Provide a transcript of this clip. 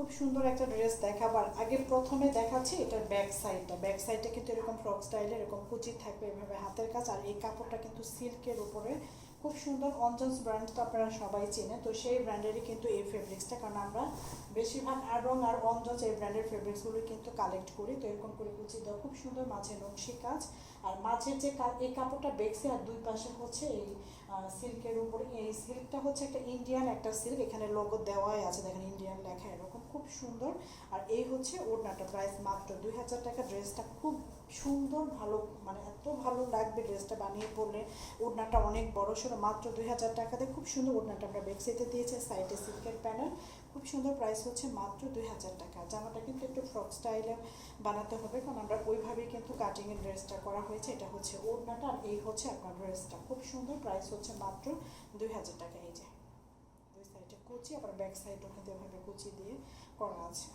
খুব সুন্দর একটা ড্রেস দেখাবার আগে প্রথমে দেখাচ্ছি এটার ব্যাক সাইডটা ব্যাক সাইডটা কিন্তু এরকম ফ্রক স্টাইলে এরকম কুচি থাকবে এভাবে হাতের কাজ। আর এই কাপড়টা কিন্তু সিল্কের উপরে। খুব সুন্দর অঞ্জনস ব্র্যান্ড তো আপনারা সবাই চেনে তো সেই ব্র্যান্ডেরই কিন্তু এই ফেব্রিক্সটা কারণ আমরা বেশিরভাগ আরং আর অঞ্জনস এই ব্র্যান্ডের ফেব্রিক্সগুলো কিন্তু কালেক্ট করি। তো এরকম করে কুচি দেওয়া খুব সুন্দর মাঝে নকশি কাজ। আর মাঝের যে এই কাপড়টা বেক্সে আর দুই পাশে হচ্ছে এই সিল্কের উপরে। এই সিল্কটা হচ্ছে একটা ইন্ডিয়ান একটা সিল্ক এখানে লোগো দেওয়াই আছে। দেখেন ইন্ডিয়ান খুব সুন্দর। আর এই হচ্ছে ওড়নাটা। প্রাইস মাত্র দুই হাজার টাকা। ড্রেসটা খুব সুন্দর, ভালো মানে এত ভালো লাগবে ড্রেসটা বানিয়ে পরলে। ওড়নাটা অনেক বড় সড়ো, মাত্র দুই হাজার টাকাতে খুব সুন্দর ওড়নাটা আমরা বেক্সিতে দিয়েছে সাইডে সিল্কের প্যানেল খুব সুন্দর প্রাইস হচ্ছে মাত্র দুই হাজার টাকা। জামাটা কিন্তু একটু ফ্রক স্টাইলে বানাতে হবে, কারণ আমরা ওইভাবেই কিন্তু কাটিংয়ের ড্রেসটা করা হয়েছে। এটা হচ্ছে ওড়নাটা আর এই হচ্ছে আপনার ড্রেসটা খুব সুন্দর প্রাইস হচ্ছে মাত্র দুই হাজার টাকা। এই যে, দুই সাইডে কুচি, আবার ব্যাক সাইডও কিন্তু এভাবে কুচি দিয়ে করা আছে।